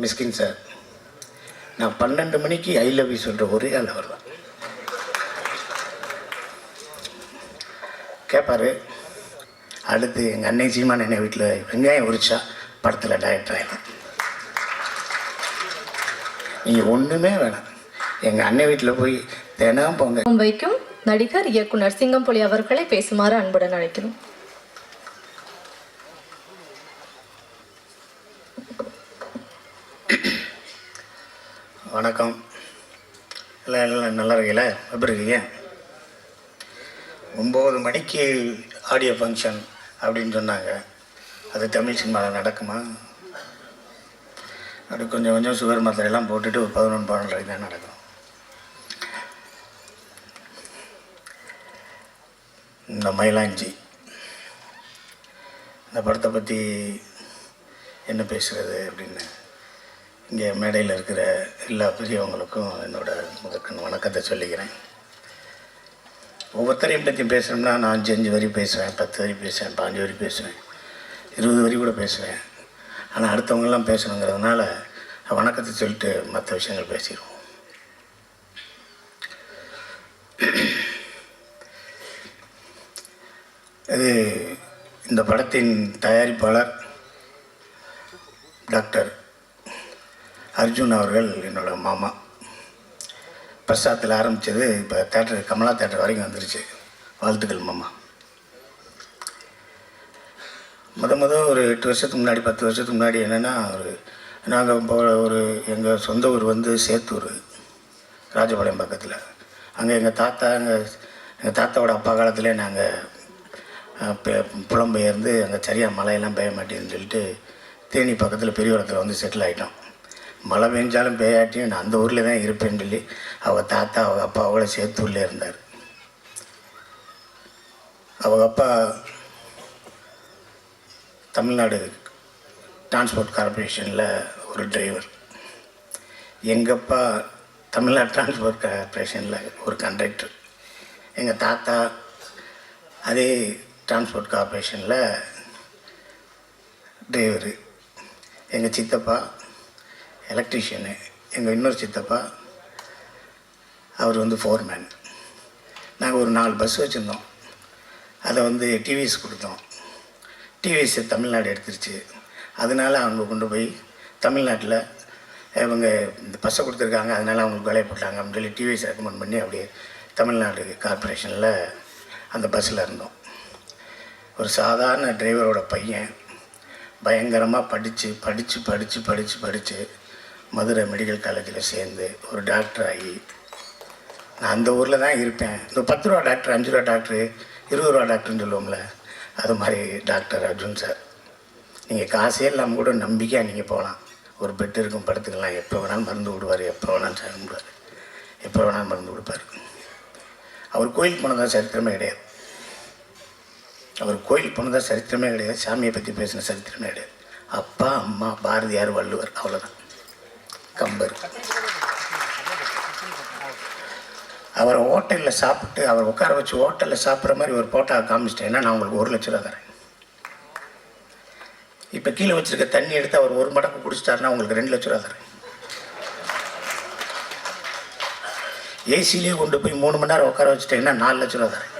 மிஸ்கின் sir நான் பன்னெண்டு மணிக்கு ஐ லவ் யூ சொல்கிற ஒரே ஆள் அவர் தான். கேட்பார் அடுத்து எங்கள் அன்னை சீமான் என்ன வீட்டில் வெங்காயம் உரிச்சா படத்தில் டைரக்டர் ஆகிடும் நீங்கள் ஒன்றுமே வேணாம். எங்கள் அன்னை வீட்டில் போய் தினம் போங்க வைக்கும் நடிகர் இயக்குனர் சிங்கம்பொலி அவர்களை பேசுமாறு அன்புடன் அழைக்கிறோம் வணக்கம் எல்லாம் நல்லா இருக்கீங்களா? எப்படி இருக்கீங்க? ஒம்பது மணிக்கு ஆடியோ ஃபங்க்ஷன் அப்படின்னு சொன்னாங்க. அது தமிழ் சினிமாவில் நடக்குமா? அது கொஞ்சம் கொஞ்சம் சுகர் மாத்திரையெல்லாம் போட்டுட்டு ஒரு பதினொன்று பன்னெண்டு தான் நடக்கும். இந்த மயிலாஞ்சி. இந்த படத்தை பற்றி என்ன பேசுகிறது அப்படின்னு இங்கே மேடையில் இருக்கிற எல்லா பெரியவங்களுக்கும் என்னோட முதற்கண் வணக்கத்தை சொல்லிக்கிறேன். ஒவ்வொருத்தரையும் பற்றி பேசுகிறோம்னா நான் அஞ்சு அஞ்சு வரி பேசுவேன் பத்து வரி பேசுவேன் பாஞ்சு வரி பேசுவேன் இருபது வரி கூட பேசுவேன். ஆனால் அடுத்தவங்கெல்லாம் பேசணுங்கிறதுனால வணக்கத்தை சொல்லிட்டு மற்ற விஷயங்கள் பேசிடுவோம். இது இந்த படத்தின் தயாரிப்பாளர் டாக்டர் அர்ஜுன் அவர்கள் என்னோட மாமா. பிரசாத்தில் ஆரம்பித்தது இப்போ தேட்டர் கமலா தேட்டர் வரைக்கும் வந்துருச்சு. வாழ்த்துக்கள் மாமா. முத முத ஒரு எட்டு வருஷத்துக்கு முன்னாடி பத்து வருஷத்துக்கு முன்னாடி என்னென்னா ஒரு நாங்கள் இப்போ ஒரு எங்கள் சொந்த ஊர் வந்து சேத்தூர் ராஜபாளையம் பக்கத்தில். அங்கே எங்கள் தாத்தா எங்கள் எங்கள் தாத்தாவோட அப்பா காலத்திலே நாங்கள் புலம்பெயர்ந்து அங்கே சரியாக மழையெல்லாம் பெய்ய மாட்டேன்னு சொல்லிட்டு தேனி பக்கத்தில் பெரியவரத்தில் வந்து செட்டில் ஆகிட்டோம் மழை பெஞ்சாலும் பேயாட்டியும் நான் அந்த ஊரில் தான் இருப்பேன்னு சொல்லி அவள் தாத்தா அவங்க சேர்த்து உள்ளே இருந்தார். அவங்க அப்பா தமிழ்நாடு டிரான்ஸ்போர்ட் கார்பரேஷனில் ஒரு டிரைவர் எங்கள் அப்பா தமிழ்நாடு டிரான்ஸ்போர்ட் கார்பரேஷனில் ஒரு கண்டக்டர் எங்கள் தாத்தா அதே டிரான்ஸ்போர்ட் கார்பரேஷனில் டிரைவரு எங்கள் சித்தப்பா எலக்ட்ரிஷியனு எங்கள் இன்னொரு சித்தப்பா அவர் வந்து ஃபோர்மேன் நாங்கள் ஒரு நாலு பஸ் வச்சுருந்தோம். அதை வந்து டிவிஎஸ் கொடுத்தோம். டிவிஎஸ் தமிழ்நாடு எடுத்துருச்சு. அதனால அவங்க கொண்டு போய் தமிழ்நாட்டில் இவங்க இந்த பஸ்ஸை கொடுத்துருக்காங்க. அதனால் அவங்களுக்கு வேலையை போட்டாங்க அப்படின்னு சொல்லி டிவிஎஸ் ரெக்கமெண்ட் பண்ணி அப்படியே தமிழ்நாடு கார்பரேஷனில் அந்த பஸ்ஸில் இருந்தோம். ஒரு சாதாரண டிரைவரோட பையன் பயங்கரமாக படித்து படித்து படித்து படித்து படித்து மதுரை மெடிக்கல் காலேஜில் சேர்ந்து ஒரு டாக்டர் ஆகி நான் அந்த ஊரில் தான் இருப்பேன். இந்த பத்து ரூபா டாக்டர் அஞ்சு ரூபா டாக்டரு இருபது ரூபா டாக்டர்னு சொல்லுவோம்ல அது மாதிரி டாக்டர் அர்ஜுன் சார் நீங்கள் காசே இல்லாமல் கூட நம்பிக்கையாக நீங்கள் போகலாம். ஒரு பெட் இருக்கும் படுத்துக்கலாம். எப்போ வேணாலும் மருந்து விடுவார் எப்போ வேணாலும் சார் விடுவார். எப்போ வேணாலும் மருந்து கொடுப்பார். அவர் கோயிலுக்கு போனதா சரித்திரமே கிடையாது. அவர் கோயிலுக்கு போனதா சரித்திரமே கிடையாது. சாமியை பற்றி பேசின சரித்திரமே கிடையாது. அப்பா அம்மா பாரதியார் வள்ளுவர் அவ்வளோதான் கம்பர். அவரை ஹோட்டலில் சாப்பிட்டு அவர் உட்கார வச்சு ஹோட்டலில் சாப்பிட்ற மாதிரி ஒரு போட்டோ காமிச்சிட்டேன்னா நான் உங்களுக்கு ஒரு லட்ச ரூபா தரேன். இப்போ கீழே வச்சிருக்க தண்ணி எடுத்து அவர் ஒரு மடக்கு குடிச்சிட்டாருன்னா உங்களுக்கு ரெண்டு லட்ச ரூபா தரேன். ஏசிலேயே கொண்டு போய் மூணு மணி நேரம் உட்கார வச்சுட்டேன்னா நாலு லட்ச ரூபா தரேன்.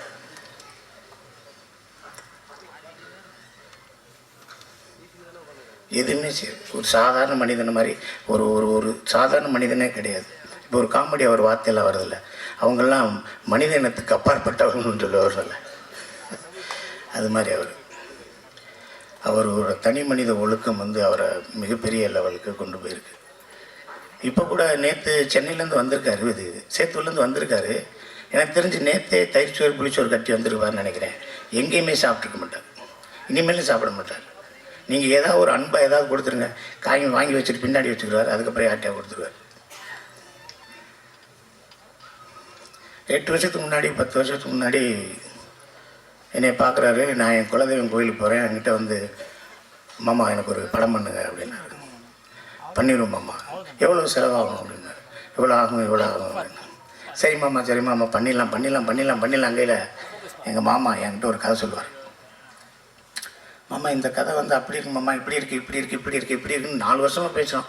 எதுவுமே சரி ஒரு சாதாரண மனிதன் மாதிரி ஒரு ஒரு ஒரு சாதாரண மனிதனே கிடையாது. இப்போ ஒரு காமெடி அவர் வார்த்தையில் வருதில்ல. அவங்கெல்லாம் மனித இனத்துக்கு அப்பாற்பட்டவங்கன்னு சொல்லுவார்ல அது மாதிரி அவர். அவரோட தனி மனித ஒழுக்கம் வந்து அவரை மிகப்பெரிய லெவலுக்கு கொண்டு போயிருக்கு. இப்போ கூட நேற்று சென்னையிலேருந்து வந்திருக்காரு இது சேத்தூர்லேருந்து வந்திருக்காரு. எனக்கு தெரிஞ்சு நேற்றே தயிர்ச்சோறு புளிச்சோறு கட்டி வந்திருப்பாருன்னு நினைக்கிறேன். எங்கேயுமே சாப்பிட்ருக்க மாட்டார். இனிமேலும் சாப்பிட மாட்டார். நீங்கள் ஏதாவது ஒரு அன்பாக ஏதாவது கொடுத்துருங்க. காய் வாங்கி வச்சுட்டு பின்னாடி வச்சுக்கிறார் அதுக்கப்புறம் யார்ட்டையா கொடுத்துருவார். எட்டு வருஷத்துக்கு முன்னாடி பத்து வருஷத்துக்கு முன்னாடி என்னை பார்க்குறாரு. நான் என் குலதெய்வம் கோயிலுக்கு போகிறேன் என்கிட்ட வந்து மாமா எனக்கு ஒரு படம் பண்ணுங்க அப்படின்னாரு. பண்ணிடுவோம் மாமா. எவ்வளோ செலவாகும்? அப்படின்னாரு. எவ்வளோ ஆகும் எவ்வளோ ஆகும் அப்படின்னா சரி மாமா சரி மாமா. பண்ணிடலாம் பண்ணிடலாம் பண்ணிடலாம் பண்ணிடலாம். கையில் எங்கள் மாமா என்கிட்ட ஒரு கதை சொல்லுவார். மாமா இந்த கதை வந்து அப்படி இருக்கு மாமா இப்படி இருக்கு இப்படி இருக்கு இப்படி இருக்கு இப்படி இருக்குன்னு நாலு வருஷமாக பேசுகிறோம்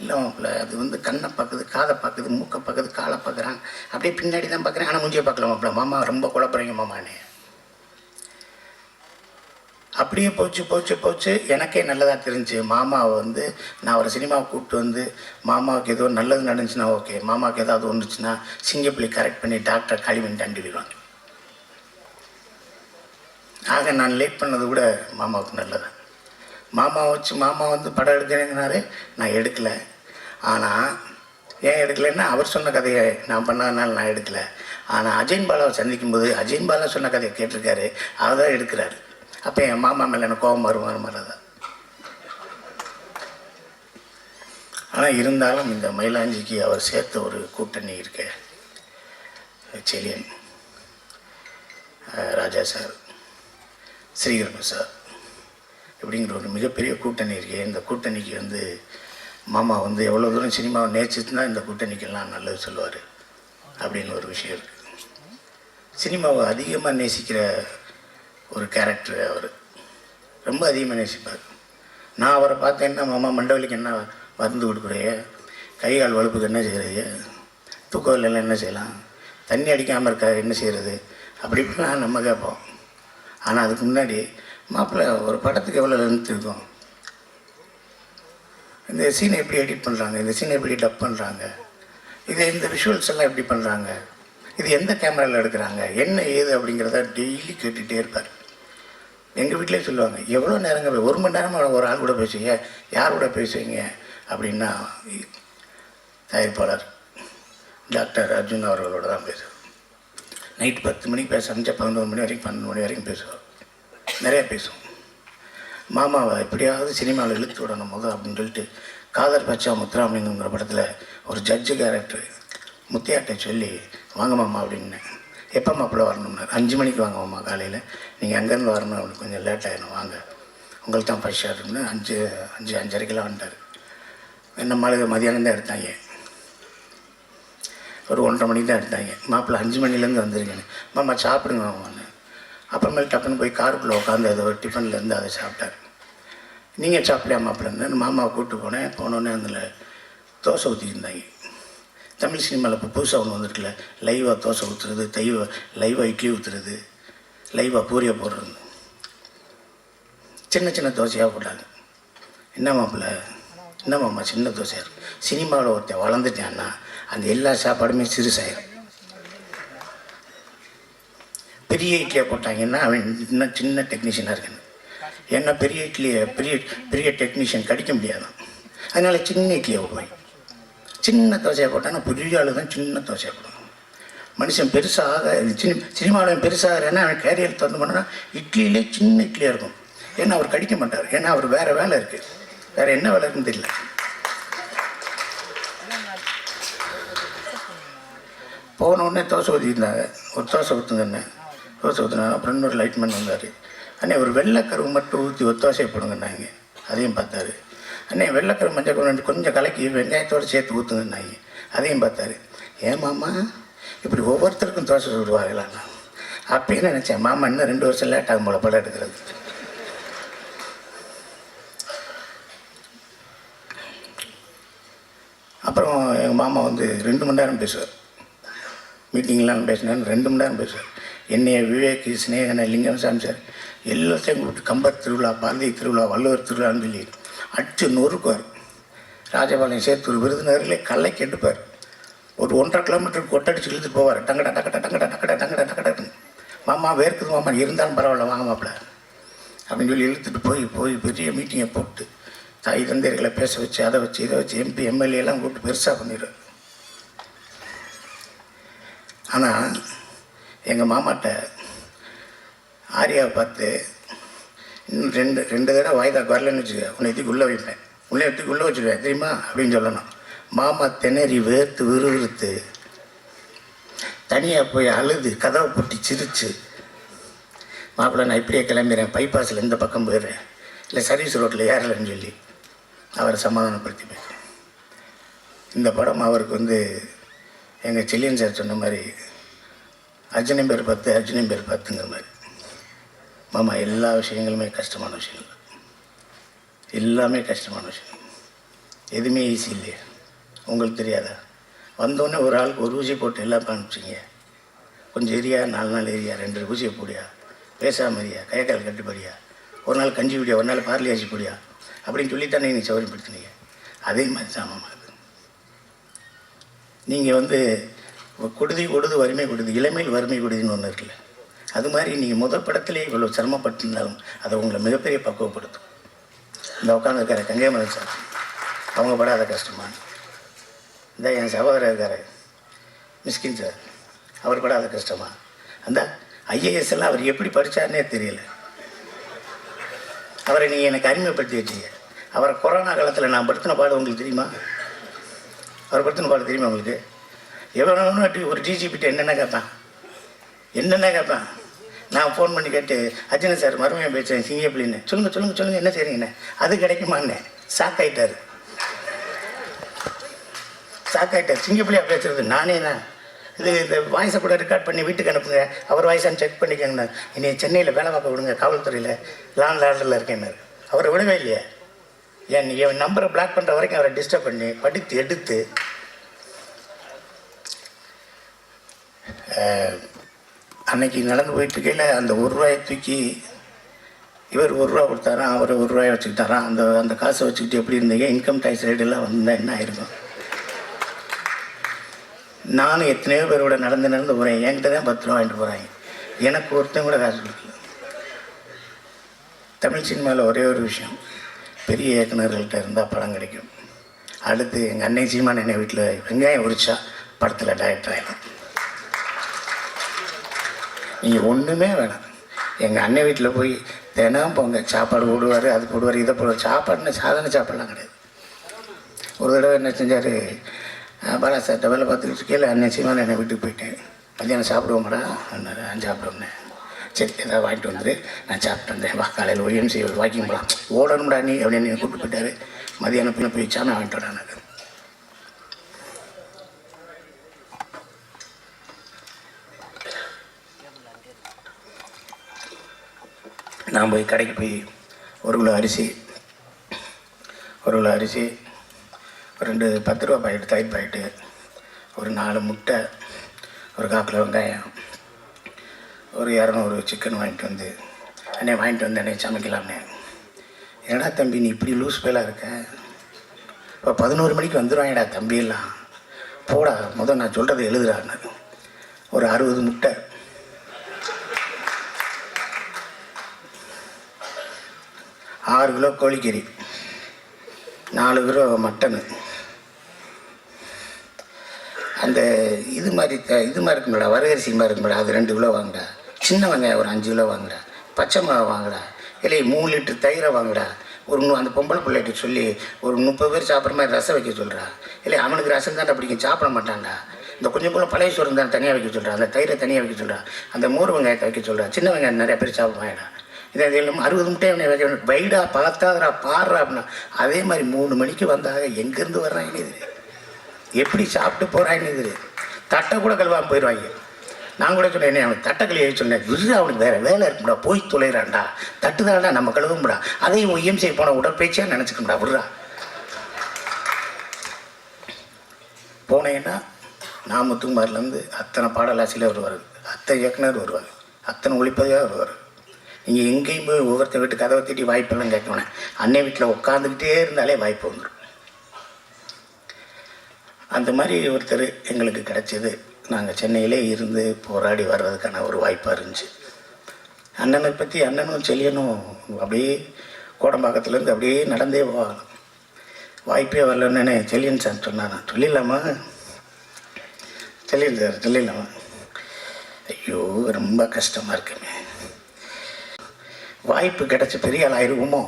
இல்லை மாப்பிள்ள அது வந்து கண்ணை பார்க்குது காதை பார்க்குது மூக்கை பார்க்குது காலை பார்க்குறான் அப்படியே பின்னாடி தான் பார்க்குறேன் ஆனால் மூஞ்சியை பார்க்கல மாப்பிள்ள. மாமா ரொம்ப குழப்பறீங்க மாமானே அப்படியே போச்சு போச்சு போச்சு. எனக்கே நல்லதாக தெரிஞ்சு மாமாவை வந்து நான் ஒரு சினிமாவை கூப்பிட்டு வந்து மாமாவுக்கு ஏதோ நல்லது நடந்துச்சுன்னா ஓகே மாமாவுக்கு ஏதாவது ஒன்றுச்சுன்னா சிங்கப்பிள்ளி கரெக்ட் பண்ணி டாக்டர் களிமண் தண்டிடுவாங்க ஆக நான் லேட் பண்ணது கூட மாமாவுக்கு நல்லது. மாமா வச்சு மாமா வந்து படம் எடுக்கிறேங்கனாரு நான் எடுக்கலை. ஆனால் ஏன் எடுக்கலைன்னா அவர் சொன்ன கதையை நான் பண்ணாதனால நான் எடுக்கலை. ஆனால் அஜயன் பாலாவை சந்திக்கும் போது அஜயன் பாலா சொன்ன கதையை கேட்டிருக்காரு அவர் தான் எடுக்கிறாரு. அப்போ என் மாமா மேலே எனக்கு கோபம் வரும் வரும் ஆனால் இருந்தாலும் இந்த மயிலாஞ்சிக்கு அவர் சேர்த்த ஒரு கூட்டணி இருக்க செலியன் ராஜா சார். ஸ்ரீகர் சார் இப்படிங்கிற ஒரு மிகப்பெரிய கூட்டணி இருக்குது இந்த கூட்டணிக்கு வந்து மாமா வந்து எவ்வளோ தூரம் சினிமாவை நேசிச்சுன்னா இந்த கூட்டணிக்கெல்லாம் நல்லது சொல்லுவார் அப்படின்னு ஒரு விஷயம் இருக்குது சினிமாவை அதிகமாக நேசிக்கிற ஒரு கேரக்டர் அவர். ரொம்ப அதிகமாக நேசிப்பார். நான் அவரை பார்த்தேன்னா மாமா மண்டவலிக்கு என்ன மருந்து கொடுக்குறையே கை கால் வலுப்புக்கு என்ன செய்கிறது தூக்கம் என்ன செய்யலாம்? தண்ணி அடிக்காமல் இருக்கா என்ன செய்கிறது அப்படி இப்படிலாம் நம்ம கேட்போம். ஆனால் அதுக்கு முன்னாடி மாப்பிள்ளை ஒரு படத்துக்கு எவ்வளோ லென்த் இருக்கும்? இந்த சீனை எப்படி எடிட் பண்ணுறாங்க இந்த சீனை எப்படி டப் பண்ணுறாங்க இது இந்த விஷுவல்ஸ் எல்லாம் எப்படி பண்ணுறாங்க இது எந்த கேமராவில் எடுக்கிறாங்க? என்ன ஏது அப்படிங்கிறத டெய்லி கேட்டுகிட்டே இருப்பார். எங்கள் வீட்டிலே சொல்லுவாங்க எவ்வளோ நேரங்க ஒரு மணி நேரமாக ஒரு ஆள் கூட பேசுவீங்க யார் கூட பேசுவீங்க அப்படின்னா தயாரிப்பாளர் டாக்டர் அர்ஜுன் அவர்களோட தான் பேசுவேன் நைட் பத்து மணிக்கு பேச பதினோரு மணி வரைக்கும் பன்னெண்டு மணி வரைக்கும் பேசுவோம் நிறைய பேசுவோம். மாமாவை எப்படியாவது சினிமாவில் இழுத்து விடணும் முதல் அப்படின்னு சொல்லிட்டு காதர் பச்சா முத்துராமலிங்கங்கிற படத்தில் ஒரு ஜட்ஜு கேரக்டர் முத்தியாட்டை சொல்லி வாங்க மாமா அப்படின்னேன் எப்போ மாப்பிள்ள வரணும்னா அஞ்சு மணிக்கு வாங்க மாமா காலையில். நீங்கள் அங்கேருந்து வரணும் அப்படின்னு கொஞ்சம் லேட் ஆகிடும் வாங்க. உங்களுக்கு தான் ஃபர்ஸ்ட் ஷார்ட்னு அஞ்சு அஞ்சு அஞ்சரைக்கெல்லாம் வந்துட்டார். என்ன மாளிகை மதியானம் தான் எடுத்தாங்க. ஒரு ஒன்றரை மணிக்கு தான் எடுத்தாங்க. மாப்பிள்ளை அஞ்சு மணிலேருந்து வந்திருக்கேன் மாமா சாப்பிடுங்க அவங்க அப்புறமேல் டப்புன்னு போய் காருக்குள்ளே உட்காந்து அதை ஒரு டிஃபன்லேருந்து அதை சாப்பிட்டார். நீங்கள் சாப்பிடலையா மாப்பிள்ளேருந்து மாமாவை கூப்பிட்டு போனேன். போனோடனே அதில் தோசை ஊற்றிருந்தாங்க தமிழ் சினிமாவில் இப்போ புதுசாக ஒன்று வந்திருக்குல்ல லைவாக தோசை ஊற்றுறது தெய்வ லைவாக இட்லி ஊற்றுறது லைவாக பூரியை போடுறது. சின்ன சின்ன தோசையாக போட்டாங்க. என்ன மாப்பிள்ள? என்ன மாமா சின்ன தோசையாக இருக்கும் சினிமாவில் ஒருத்தன் வளர்ந்துட்டான்னா அந்த எல்லா சாப்பாடுமே சிறுசாயிரும். பெரிய இட்லியை போட்டாங்கன்னா அவன் இன்னும் சின்ன டெக்னீஷியனாக இருக்கணும் ஏன்னா பெரிய இட்லியை பெரிய பெரிய டெக்னீஷியன் கடிக்க முடியாது அதனால் சின்ன இட்லியை போய் சின்ன தோசையை போட்டான்னா பெரிய ஆளு தான் சின்ன தோசையை போடணும் மனுஷன் பெருசாக சினி சினிமாவில் பெருசாகிறேன்னா அவன் கேரியர் திறந்து போனோன்னா இட்லியிலே சின்ன இட்லியாக இருக்கும். ஏன்னா அவர் கடிக்க மாட்டார். ஏன்னா அவர் வேறு வேலை இருக்குது வேறு என்ன வேலை இருக்குன்னு தெரியல. போன உடனே தோசை ஊற்றிருந்தாங்க ஒரு தோசை ஊற்றுங்கண்ணே தோசை ஊற்றுனாங்க அப்புறம் இன்னொரு லைட்மேன் வந்தார். அண்ணே ஒரு வெள்ளைக்கருவு மட்டும் ஊற்றி ஒரு தோசையை போடுங்கன்னாங்க. அதையும் பார்த்தாரு. அண்ணே வெள்ளைக்கரு மஞ்சள் கொண்டு கொஞ்சம் கலக்கி வெங்காயத்தோடு சேர்த்து ஊற்றுங்கன்னாங்க அதையும் பார்த்தாரு. ஏன் மாமா? இப்படி ஒவ்வொருத்தருக்கும் தோசை சுடுவாங்களாண்ணா அப்படின்னு நினச்சேன்? மாமா இன்னும் ரெண்டு வருஷம் லேட் ஆகும் போல படம் எடுக்கிறது. அப்புறம் எங்கள் மாமா வந்து ரெண்டு மணி நேரம் பேசுவார். மீட்டிங்லாம் பேசினேன் ரெண்டு மணி நேரம் பேசுகிறேன் என்னைய விவேக் சிநேகனை லிங்கம் சாமி சார் எல்லாத்தையும் கூப்பிட்டு கம்பர் திருவிழா பாரதி திருவிழா வள்ளுவர் திருவிழான்னு சொல்லி அச்சு நொறுக்குவார். ராஜபாளையம் சேத்தூர் விருதுநகரிலே கல்லை கெட்டுப்பார். ஒரு ஒன்றரை கிலோமீட்டருக்கு கொட்டடிச்சு இழுத்துட்டு போவார். டங்கடா டக்கடா டங்கடா டக்கடா டங்கடா டக்கடா மாமா வேர்க்குது மாமா இருந்தாலும் பரவாயில்ல வாங்க மாப்பிள்ள. அப்படின்னு சொல்லி இழுத்துட்டு போய் போய் பெரிய மீட்டிங்கை போட்டு தாய் தந்தையர்களை பேச வச்சு அதை வச்சு இதை வச்சு எம்பி எம்எல்ஏ எல்லாம் கூப்பிட்டு பெருசாக பண்ணிடுவார். ஆனால் எங்கள் மாமாட்ட ஆரியாவை பார்த்து இன்னும் ரெண்டு ரெண்டு தடவை வாய்தா வரலன்னு வச்சுக்க உன்னை எத்தி உள்ளே வைப்பேன். உள்ளே எடுத்து உள்ளே வச்சுருவேன். தெரியுமா? அப்படின்னு சொல்லணும். மாமா திணறி வேர்த்து விறுவிறுத்து தனியாக போய் அழுது கதவை பொட்டி சிரித்து மாப்பிள்ளை நான் இப்படியே கிளம்பிடுறேன் பைபாஸில் இந்த பக்கம் போயிடுறேன். இல்லை சர்வீஸ் ரோட்டில் ஏறலைன்னு சொல்லி அவரை சமாதானப்படுத்தி பேசுகிறேன் இந்த படம் அவருக்கு வந்து எங்கள் செல்லியன் சார் சொன்ன மாதிரி அர்ஜுனன் பேர் பத்து அர்ஜுனன் பேர் பத்துங்கிற மாதிரி. மாமா எல்லா விஷயங்களுமே கஷ்டமான விஷயங்கள். எல்லாமே கஷ்டமான விஷயம் எதுவுமே ஈஸி இல்லையா. உங்களுக்கு தெரியாதா? வந்தோடனே ஒரு ஆளுக்கு ஒரு ஊசி போட்டு எல்லாம் அனுப்பிச்சிங்க. கொஞ்சம் எரியா நாலு நாள் எரியா ரெண்டு ஊசியை போடியா? பேசாமல் எரியா கைக்கால் கட்டுப்படியா ஒரு நாள் கஞ்சி விடியா ஒரு நாள் பார்லி அரிசி போடியா? அப்படின்னு சொல்லித்தானே நீங்கள் சௌரியப்படுத்தினீங்க அதே மாதிரி தான் மாமா. நீங்கள் வந்து கொடுதி கொடுது வறுமை கொடுது இளமையில் வறுமை கொடுதின்னு ஒன்று இருக்குல்ல. அது மாதிரி நீங்கள் முதல் படத்திலே இவ்வளோ சிரமப்பட்டிருந்தாலும் அதை உங்களை மிகப்பெரிய பக்குவப்படுத்தும். இந்த உட்காந்துருக்காரு கங்கைமரன் சார் அவங்க படாத கஷ்டமா இந்த என் சகோதரர் இருக்கார். மிஸ்கின் சார். அவர் படாத கஷ்டமா அந்த ஐஏஎஸ் எல்லாம் அவர் எப்படி படித்தாருன்னே தெரியல. அவரை நீங்கள் எனக்கு அறிமுகப்படுத்தி வச்சீங்க அவரை கொரோனா காலத்தில் நான் படுத்தின பாடு உங்களுக்கு தெரியுமா? அவரை பற்றின பாடு தெரியுமா உங்களுக்கு? எவ்வளோ ஒரு டிஜிபிட்ட என்னென்ன கேட்பான் என்னென்ன கேட்பான் நான் ஃபோன் பண்ணி கேட்டு அர்ஜுன சார் மறுமையாக பேசுகிறேன் சிங்கப்பிள்ளின்னு. சொல்லுங்கள் சொல்லுங்கள் சொல்லுங்கள் என்ன செய்கிறீங்கண்ணே அது கிடைக்குமாண்ணே ஷாக் ஆகிட்டார் ஷாக் ஆயிட்டார். சிங்கப்பிள்ளையா பேசுறது? நானே தான் இது இந்த வாய்ஸை கூட ரெக்கார்ட் பண்ணி வீட்டுக்கு அனுப்புங்க. அவர் வாய்ஸான்னு செக் பண்ணிக்கோங்கண்ணா என்னை சென்னையில் வேலை பார்க்க விடுங்க காவல்துறையில். லாண்ட் ஆர்டரில் இருக்கேன்னாரு. அவரை விடவே இல்லையே. என் என் நம்பரை பிளாக் பண்ணுற வரைக்கும் அவரை டிஸ்டர்ப் பண்ணி படித்து எடுத்து. அன்னைக்கு நடந்து போயிட்டு இருக்கையில் அந்த ஒரு ரூபாயை தூக்கி இவர் ஒரு ரூபா கொடுத்தாராம் அவர் ஒரு ரூபாயை வச்சுக்கிட்டாராம் அந்த அந்த காசை வச்சுக்கிட்டு எப்படி இருந்தீங்க? இன்கம் டேக்ஸ் ரேட்டெல்லாம் வந்தால் என்ன ஆயிருக்கும்? நானும் எத்தனையோ பேரோட நடந்து நடந்து போகிறேன் என்கிட்ட தான் பத்து ரூபா வாங்கிட்டு போகிறாங்க எனக்கு ஒருத்தன் கூட காசு கொடுக்கல. தமிழ் சினிமாவில் ஒரே ஒரு விஷயம். பெரிய இயக்குநர்கள்ட்ட இருந்தால் படம் கிடைக்கும். அடுத்து எங்கள் அன்னை சீமான் என்னை வீட்டில் வெங்காயம் உரிச்சா படத்தில் டைரக்டர் ஆகலாம் நீங்கள் ஒன்றுமே வேணாம். எங்கள் அண்ணன் வீட்டில் போய் தினம் போங்க சாப்பாடு போடுவார் அது போடுவார் இதை போடுவார். சாப்பாடுன்னு சாதாரண சாப்பாடுலாம் கிடையாது. ஒரு தடவை என்ன செஞ்சார் பாலா சார் வேலை பார்த்துக்கிட்டு இருக்கையில் அண்ணன் சீமான் என்னை வீட்டுக்கு போயிட்டேன். மத்தியானம் சாப்பிடுவோமாடா? அண்ணாரு நான் சாப்பிடுவேன் சரி ஏதாவது வாங்கிட்டு வந்துரு நான் சாப்பிட்டு வந்தேன். வா காலையில் ஒய்எம்சி வாக்கிங் போகலாம் ஓடணும்டா நீ அப்படின்னு என்னை கூப்பிட்டு போயிட்டாரு. மதியானம் பின்ன போய் சாமி வாங்கிட்டு எனக்கு. நான் போய் கடைக்கு போய் ஒரு கிலோ அரிசி ஒரு கிலோ அரிசி ரெண்டு பத்து ரூபா பாக்கெட்டு தயிர் பாக்கெட்டு ஒரு நாலு முட்டை ஒரு கால் கிலோ வெங்காயம் ஒரு இரநூறு சிக்கன் வாங்கிட்டு வந்து அண்ணே வாங்கிட்டு வந்து அண்ணே சமைக்கலாம்னே. என்னடா தம்பி நீ இப்படி லூஸ் பேலாக இருக்க? இப்போ பதினோரு மணிக்கு வந்துடுவாங்கடா தம்பியெல்லாம் போடா முதல் நான் சொல்கிறத எழுதுறான்னு ஒரு அறுபது முட்டை. ஆறு கிலோ கோழிக்கறி நாலு கிலோ மட்டனு. அந்த இது மாதிரி த- இது மாதிரி இருக்கும்டா வரகரிசி மாதிரி இருக்கும்டா அது ரெண்டு கிலோ வாங்குடா. சின்ன வெங்காயம் ஒரு அஞ்சு கிலோ வாங்குடா பச்சை மிளகா வாங்குடா இல்லை மூணு லிட்டர் தயிரை வாங்குடா ஒரு அந்த பொம்பளை பிள்ளைகிட்ட சொல்லி ஒரு முப்பது பேர் சாப்பிட்ற மாதிரி ரசம் வைக்க சொல்கிறா இல்லை அவனுக்கு ரசம் தான் பிடிக்கும் சாப்பிட மாட்டான்டா. இந்த கொஞ்சம் கூட பழைய சோறு தான் தனியாக வைக்க சொல்கிறா அந்த தயிரை தனியாக வைக்க சொல்கிறா அந்த மோர் வெங்காயத்தை வைக்க சொல்கிறா சின்ன வெங்காயம் நிறைய பேர் சாப்பிடுவாங்கடா. இதை இல்லாமல் அறுபது முட்டை அவனை வைக்க வைடா பார்த்தாதரா பாடுறா அப்படின்னா அதே மாதிரி மூணு மணிக்கு வந்தாக எங்கேருந்து வர்றாங்க இது? எப்படி சாப்பிட்டு போகிறான்னு இது? தட்டை கூட கழுவாமல் போயிடுவாங்க நான் கூட சொன்னேன் அவன் தட்டை சொன்னேன் விரு அவனுக்கு வேறு வேலை இருக்கும்டா போய் தொலைகிறான்டா தட்டு தான்டா நம்ம கழுவும்டா அதையும் இஎம்சி போன உடற்பயிற்சியாக நினச்சிக்கும்டா விடுறா. போனேன்னா நாமத்துக்குமார்லேருந்து அத்தனை பாடலாசியில் வருவார் அத்தனை இயக்குனர் வருவார் அத்தனை ஒளிப்பதிவாக வருவார். நீங்கள் எங்கேயும் போய் ஒவ்வொருத்தர் வீட்டு கதவை தட்டி வாய்ப்பெல்லாம் கேட்கணும் அன்னை வீட்டில் உட்காந்துக்கிட்டே இருந்தாலே வாய்ப்பு வந்துடும் அந்த மாதிரி ஒருத்தர் எங்களுக்கு கிடச்சிது. நாங்கள் சென்னையிலே இருந்து போராடி வர்றதுக்கான ஒரு வாய்ப்பாக இருந்துச்சு. அண்ணனை பற்றி அண்ணனும் செல்லியனும் அப்படியே கோடம்பாக்கத்துலேருந்து அப்படியே நடந்தே போவாங்க வாய்ப்பே வரலன்னு செல்லியன் சார் சொன்னானா சொல்லிடலாமா? செல்லியன் சார் சொல்லிடலாமா? ஐயோ ரொம்ப கஷ்டமாக இருக்குமே. வாய்ப்பு கிடச்சி பெரிய ஆள் ஆயிருக்குமோ?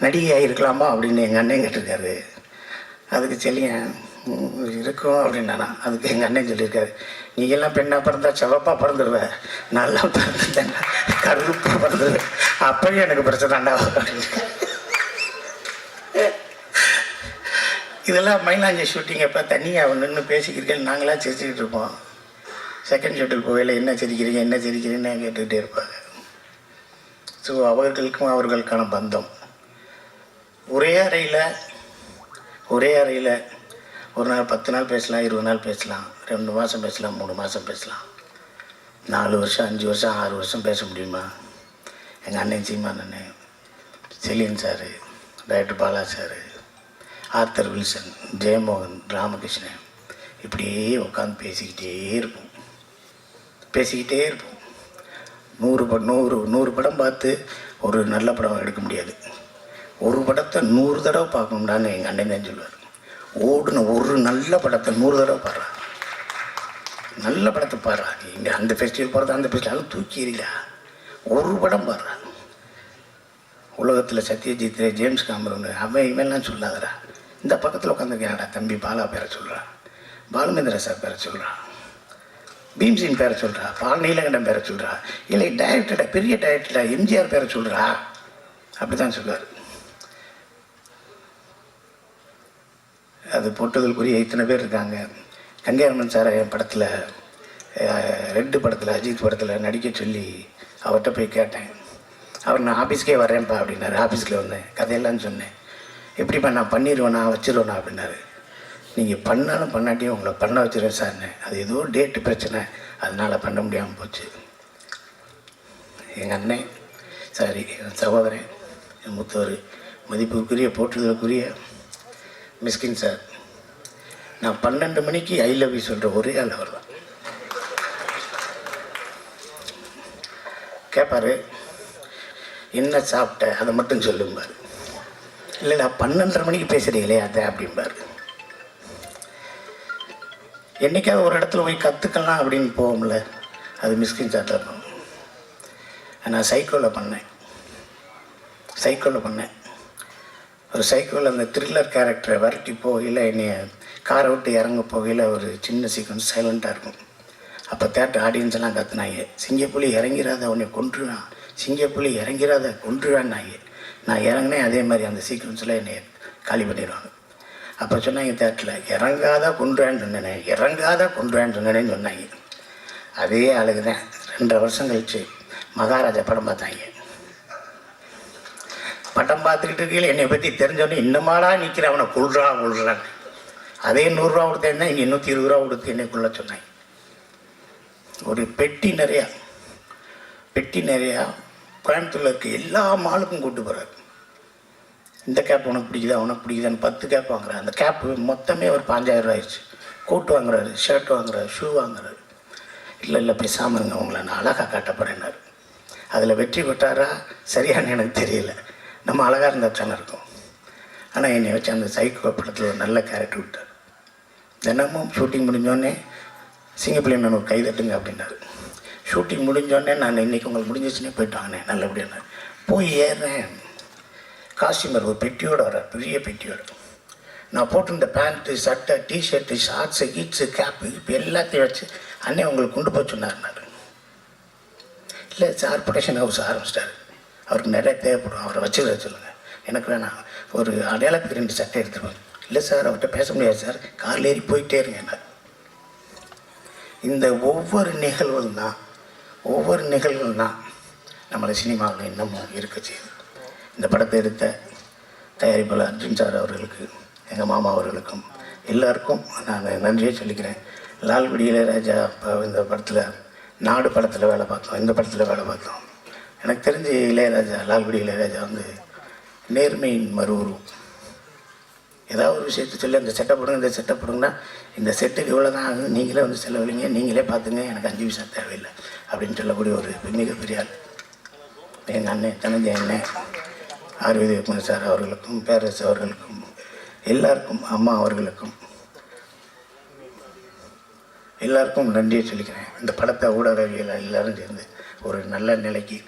நடிகை ஆகிருக்கலாமா அப்படின்னு எங்கள் அண்ணன் கேட்டிருக்காரு. அதுக்கு செல்லியன் இருக்கும் அப்படின்னானா? அதுக்கு எங்கள் அண்ணன் சொல்லியிருக்காரு. நீங்கள்லாம் பெண்ணாக பிறந்தா செவப்பாக பிறந்துடுவ. நல்லா பிறந்துட்டேன்னா கருப்பாக பிறந்துடுவேன் அப்பயும் எனக்கு பிரச்சனைண்டா இதெல்லாம் மயிலாஞ்சி ஷூட்டிங் அப்போ தனியாக நின்று பேசிக்கிறீர்கள் நாங்களாம் சிரிச்சுக்கிட்டு இருப்போம். செகண்ட் ஷூட்டில் போகையில் என்ன சிரிக்கிறீங்க என்ன சிரிக்கிறீங்கன்னு கேட்டுக்கிட்டே இருப்பாங்க. ஸோ அவர்களுக்கும் அவர்களுக்கான பந்தம். ஒரே அறையில் ஒரே அறையில் ஒரு நாள் பத்து நாள் பேசலாம் இருபது நாள் பேசலாம் ரெண்டு மாதம் பேசலாம் மூணு மாதம் பேசலாம். நாலு வருஷம் அஞ்சு வருஷம் ஆறு வருஷம் பேச முடியுமா? எங்கள் அண்ணன் சீமான் அண்ணன் Seliyan sir doctor Bala sir Arthur Wilson Jeyamohan Ramakrishnan இப்படியே உட்காந்து பேசிக்கிட்டே இருப்போம். பேசிக்கிட்டே இருப்போம். நூறு ப நூறு நூறு படம் பார்த்து ஒரு நல்ல படம் எடுக்க முடியாது. ஒரு படத்தை நூறு தடவை பார்க்கணும்டான்னு எங்கள் அண்ணன் தான் சொல்லுவார். ஓடுன ஒரு நல்ல படத்தை நூறு தடவை பாரு நல்ல படத்தை பாரு இங்கே அந்த ஃபெஸ்டிவல் போகிறது அந்த ஃபெஸ்டிவல் தூக்கி எறியலா ஒரு படம் பாரு உலகத்தில் சத்யஜித் ரே, ஜேம்ஸ் காமரன் அவன் இவெல்லாம் சொல்லாதடா. இந்த பக்கத்தில் உட்காந்துருக்காடா தம்பி பாலா பேரை சொல்கிறான் பாலுமேந்திர சார் பேரை சொல்கிறான் பீம்சிங் பேரை சொல்கிறா பால் நீலகண்டம் பேரை சொல்கிறா இல்லை டைரக்டரா பெரிய டைரக்டரா எம்ஜிஆர் பேரை சொல்கிறா அப்படி தான் சொல்லுவார். அது போட்டதற்குரிய இத்தனை பேர் இருக்காங்க. கங்கையரமன் சார் என் படத்தில் ரெட்டு படத்தில் அஜித் படத்தில் நடிக்க சொல்லி அவர்கிட்ட போய் கேட்டேன். அவர் நான் ஆஃபீஸ்க்கே வரேன்ப்பா அப்படின்னாரு. ஆஃபீஸில் வந்தேன். கதையெல்லாம் சொன்னேன். எப்படிப்பா நான் பண்ணிடுவேண்ணா வச்சிருவேண்ணா அப்படின்னாரு. நீங்கள் பண்ணாலும் பண்ணாட்டியும் உங்களை பண்ண வச்சிருவேன் சார்னு. அது ஏதோ டேட்டு பிரச்சனை. அதனால் பண்ண முடியாமல் போச்சு. எங்கள் அண்ணன் சாரி என் சகோதரன் என் மூத்தவர் மதிப்புக்குரிய போற்றுதலுக்குரிய மிஸ்கின் சார் நான் பன்னெண்டு மணிக்கு ஐ லவ் யூ சொல்கிற ஒரே ஆள் அவர் தான் கேட்பார் என்ன சாப்பிட்ட அதை மட்டும் சொல்லும்பார். இல்லை நான் பன்னெண்டரை மணிக்கு பேசுகிறீங்களே அதை அப்படிம்பார். என்றைக்காவது ஒரு இடத்துல போய் கற்றுக்கலாம் அப்படின்னு போகும்ல அது மிஸ்கின் சார்ட்ட இருக்கும் நான் சைக்கோவில் பண்ணேன். சைக்கோவில் பண்ணேன். ஒரு சைக்கிளில் அந்த த்ரில்லர் கேரக்டரை விரட்டி போகையில் என்னைய காரை விட்டு இறங்க போகையில் ஒரு சின்ன சீக்வன்ஸ் சைலண்ட்டாக இருக்கும். அப்போ தேட்டர் ஆடியன்ஸ் எல்லாம் சிங்கப்புலி இறங்கிறாத உன்னை கொன்றுவான் சிங்கப்புலி இறங்கிறாத கொன்றுவான்னாங்க நான் இறங்கினேன் அதே மாதிரி அந்த சீக்வன்ஸில் என்னை காலி பண்ணிடுவாங்க. அப்போ சொன்னாங்க தேட்டரில் இறங்காத கொன்றுவான்னு சொன்னேன் இறங்காத கொன்றுவான்னு சொன்னேன்னு சொன்னாங்க. அதே ஆளுக்கு தான் ரெண்டரை வருஷம் கழிச்சு மகாராஜா படம் பார்த்தாங்க. பட்டம் பார்த்துக்கிட்டு இருக்கையில் என்னை பற்றி தெரிஞ்சவொடனே இன்னமாடா நிற்கிற அவனை கொள்றா கொள்றான் அதே நூறுரூவா கொடுத்தேன்னா இங்கே நூற்றி இருபது ரூபா கொடுத்து என்னைக்குள்ள சொன்னேன் சொன்னாங்க ஒரு பெட்டி நிறையா பெட்டி நிறையா கோயம்புத்தூரில் இருக்க எல்லா மாலுக்கும் கூட்டு போகிறார் இந்த கேப் உனக்கு பிடிக்குதா உனக்கு பிடிக்குதான்னு பத்து கேப் வாங்குறாரு. அந்த கேப்பு மொத்தமே ஒரு பாஞ்சாயிரம் ஆயிடுச்சு. கோட் வாங்குறாரு ஷர்ட் வாங்குறாரு ஷூ வாங்குறாரு. இல்லை இல்லை பேசாமல் இருங்க உங்களை நான் அழகாக காட்ட போகிறேன்னாரு அதில் வெற்றி பெற்றாரா சரியான்னு எனக்கு தெரியல. நம்ம அழகாக இருந்தால் தானே இருக்கும். ஆனால் என்னை வச்சு அந்த சைக்கோ படத்தில் ஒரு நல்ல கேரக்டர் விட்டார். தினமும் ஷூட்டிங் முடிஞ்சோடனே சிங்கப்பிள்ளை மேம் கை தட்டுங்க அப்படின்னாரு. ஷூட்டிங் முடிஞ்சோடனே நான் இன்றைக்கி உங்களுக்கு முடிஞ்சிச்சுன்னே போயிட்டு வாங்கினேன் நல்லபடியாக போய் ஏறேன் காஸ்டியூமர் ஒரு பெட்டியோடு வர்றார். பெரிய பெட்டியோடு. நான் போட்டிருந்த பேண்ட்டு சட்டை டிஷர்ட்டு ஷார்ட்ஸு கீட்ஸு கேப்பு இப்போ எல்லாத்தையும் வச்சு அண்ணே உங்களுக்கு கொண்டு போய் சொன்னார் இல்லை சார் ப்ரொடக்ஷன் ஹவுஸ் ஆரம்பிச்சிட்டாரு. அவருக்கு நிறைய தேவைப்படும். அவரை வச்சுக்கிற சொல்லுங்கள் எனக்கு வேணாம். ஒரு அடையாளத்துக்கு ரெண்டு சட்டை எடுத்துருவாங்க இல்லை சார் அவர்கிட்ட பேச முடியாது சார். காரில் ஏறி போயிட்டே இருங்க என்ன. இந்த ஒவ்வொரு நிகழ்வும் தான் ஒவ்வொரு நிகழ்வும் தான் நம்மளை சினிமாவில் இன்னமும் இருக்க செய்யுது. இந்த படத்தை எடுத்த தயாரிப்பாளர் அர்ஜுன் சார் அவர்களுக்கு எங்கள் மாமா அவர்களுக்கும் எல்லாருக்கும் நான் நன்றியை சொல்லிக்கிறேன். லால்குடி இளையராஜா இப்போ இந்த படத்தில் நாடு படத்தில் வேலை பார்த்தோம். இந்த படத்தில் வேலை பார்த்தோம். எனக்கு தெரிஞ்சு இளையராஜா லால்குடி இளையராஜா வந்து நேர்மையின் மறு ஏதாவது ஒரு விஷயத்தை சொல்லி அந்த செட்டை போடுங்க இந்த செட்டை போடுங்கன்னா இந்த செட்டுக்கு இவ்வளோ தான் ஆகும் நீங்களே வந்து செலவழிங்க நீங்களே பார்த்துங்க எனக்கு அஞ்சு பைசா தேவையில்லை அப்படின்னு சொல்லக்கூடிய ஒரு மிகப்பெரிய ஆள். எங்கள் அண்ணன் தனஞ்சய அண்ணன் ஆர்விதி குமார் சார் அவர்களுக்கும் பேரரசு அவர்களுக்கும் எல்லாருக்கும் அம்மா அவர்களுக்கும் எல்லாருக்கும் நன்றியை சொல்லிக்கிறேன். இந்த படத்தை ஊடகவியல் எல்லாரும் சேர்ந்து ஒரு நல்ல நிலைக்கு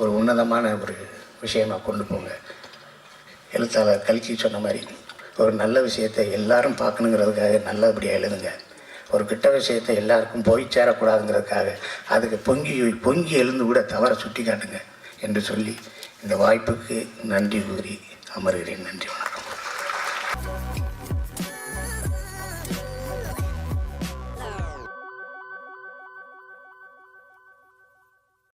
ஒரு உன்னதமான ஒரு விஷயமாக கொண்டு போங்க. எழுத்தாளர் கல்கி சொன்ன மாதிரி ஒரு நல்ல விஷயத்தை எல்லாரும் பார்க்கணுங்கிறதுக்காக நல்லபடியாக எழுதுங்க. ஒரு கிட்ட விஷயத்தை எல்லாருக்கும் போய் சேரக்கூடாதுங்கிறதுக்காக அதுக்கு பொங்கி பொங்கி எழுந்து கூட தவறை சுட்டி காட்டுங்க என்று சொல்லி இந்த வாய்ப்புக்கு நன்றி கூறி அமர்கிறேன். நன்றி வணக்கம்.